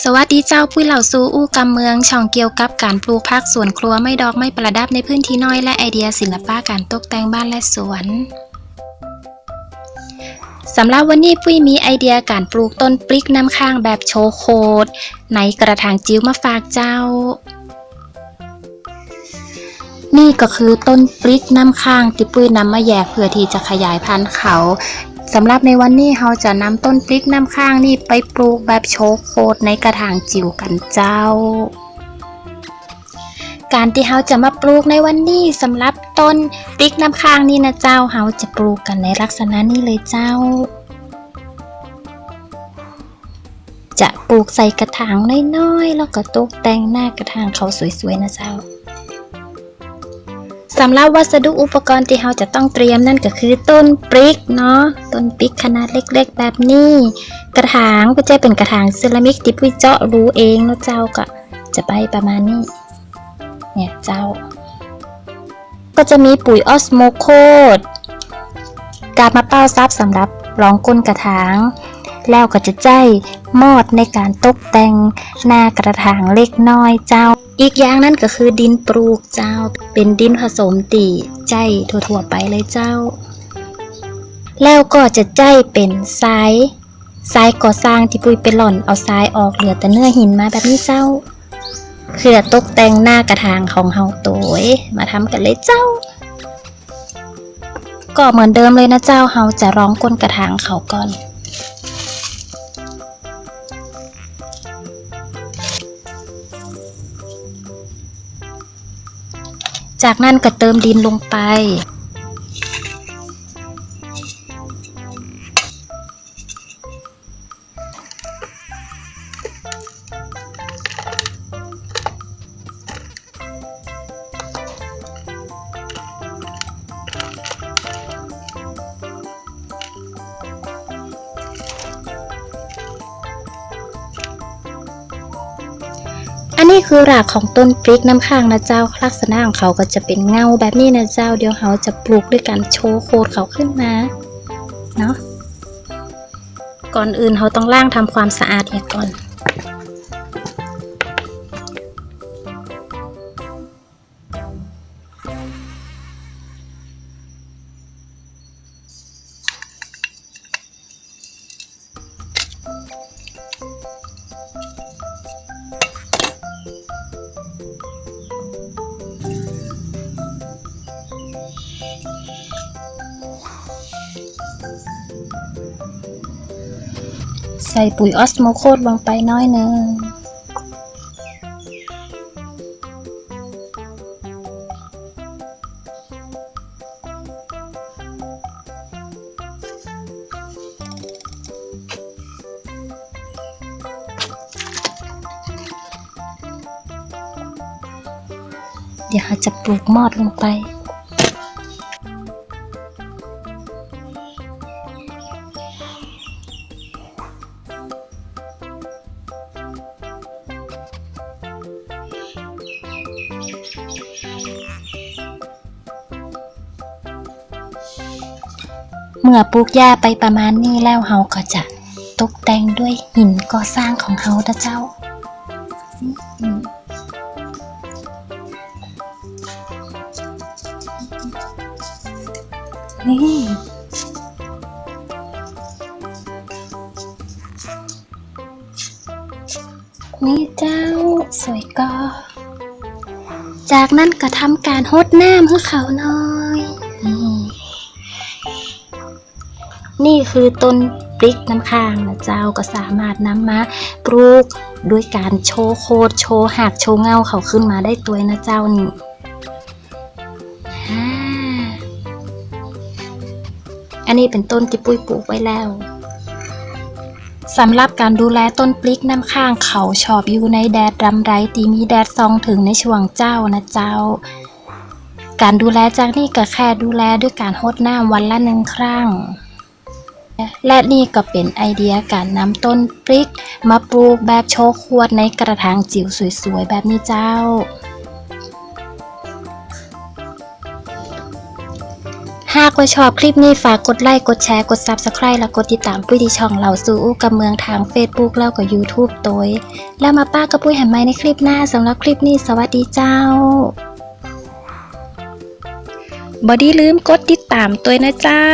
สวัสดีเจ้าผู้เหล่าซูอู้กำเมือง ช่องเกี่ยวกับการปลูกผักสวนครัวไม่ดอกไม่ประดับในพื้นที่น้อยและไอเดียศิลปะการตกแต่งบ้านและสวนสำหรับวันนี้ปุ้ยมีไอเดียการปลูกต้นปลิกน้ำข้างแบบโชว์โคดในกระถางจิ๋วมาฝากเจ้า นี่ก็คือต้นปลิกน้ำข้างที่ปุ้ยนำมาแยกเพื่อที่จะขยายพันธุ์เขา สำหรับในวันนี้เราจะนำต้นพริกน้ำข้างนี่ไปปลูกแบบโชว์โคดในกระถางจิ๋วกันเจ้า การที่เราจะมาปลูกในวันนี้สำหรับต้นพริกน้ำข้างนี่นะเจ้าเราจะปลูกกันในลักษณะนี้เลยเจ้า จะปลูกใส่กระถางน้อยๆแล้วก็ตกแต่งหน้ากระถางเขาสวยๆนะเจ้า สำหรับวัสดุอุปกรณ์ที่เราจะต้องเตรียมนั่นก็คือต้นปริกเนาะต้นปริกขนาดเล็กๆ แบบนี้ กระถางก็จะเป็นกระถางเซรามิกที่ปุ้เจาะรูเองเนาะเจ้าก็จะไปประมาณนี้เนี่ยเจ้า ก็จะมีปุ๋ยออสโมโคดกาบมะเป้าซับสำหรับรองก้นกระถาง แล้วก็จะใจมอดในการตกแต่งหน้ากระถางเล็กน้อยเจ้า อีกอย่างนั่นก็คือดินปลูกเจ้า เป็นดินผสมตีใจทั่วๆไปเลยเจ้า แล้วก็จะใจเป็นทรายทรายก่อสร้างที่ปุยไปหล่อนเอาทรายออกเหลือแต่เนื้อหินมาแบบนี้เจ้าเพื่อตกแต่งหน้ากระถางของเฮาโตยมาทำกันเลยเจ้า ก็เหมือนเดิมเลยนะเจ้าเฮาจะร้องก้นกระถางเขาก่อน จากนั้นก็เติมดินลงไป อันนี้คือรากของต้นพริกน้ำข้างนะเจ้า ลักษณะของเขาก็จะเป็นเงาแบบนี้นะเจ้า เดี๋ยวเขาจะปลูกด้วยการโชว์โคนเขาขึ้นมา เนาะ ก่อนอื่นเขาต้องล้างทำความสะอาดเนี่ยก่อน ใส่ปุ๋ยออสโมโคดลงไปน้อยหนึ่ง เดี๋ยวเราจะปลูกมอดลงไป เมื่อปลูกหญ้าไปประมาณนี้แล้วเฮาก็จะตกแต่งด้วยหินก่อสร้างของเฮานะเจ้านี่นี่เจ้าสวยก็ จากนั้นก็ทำการหดน้ำให้เขาหน่อย นี่คือต้นพริกน้ำค้างนะเจ้าก็สามารถนำมาปลูกด้วยการโชว์โคดโชว์หักโชว์เงาเขาขึ้นมาได้ตัวนะเจ้านี่อ่าอันนี้เป็นต้นที่ปุ้ยปลูกไว้แล้วสำหรับการดูแลต้นพริกน้ำข้างเขาชอบอยู่ในแดดรำไรตีมีแดดซองถึงในช่วงเจ้านะเจ้า การดูแลจากนี่ก็แค่ดูแลด้วยการหดน้ำวันละหนึ่งครั้ง และนี่ก็เป็นไอเดียการนำต้นพริก มาปลูกแบบโชว์ขวดในกระถางจิ๋วสวยๆ แบบนี้เจ้า หากว่าชอบคลิปนี้ฝากกดไลค์กดแชร์กด Subscribe และกดติดตามปุ้ยที่ช่องเราสู่อู้กับเมืองทาง Facebook แล้วก็ YouTube โดยแล้วมาป้ากับปุ้ยแหมไหมในคลิปหน้าสำหรับคลิปนี้สวัสดีเจ้าบอดี้ลืมกดติดตามตัวนะเจ้า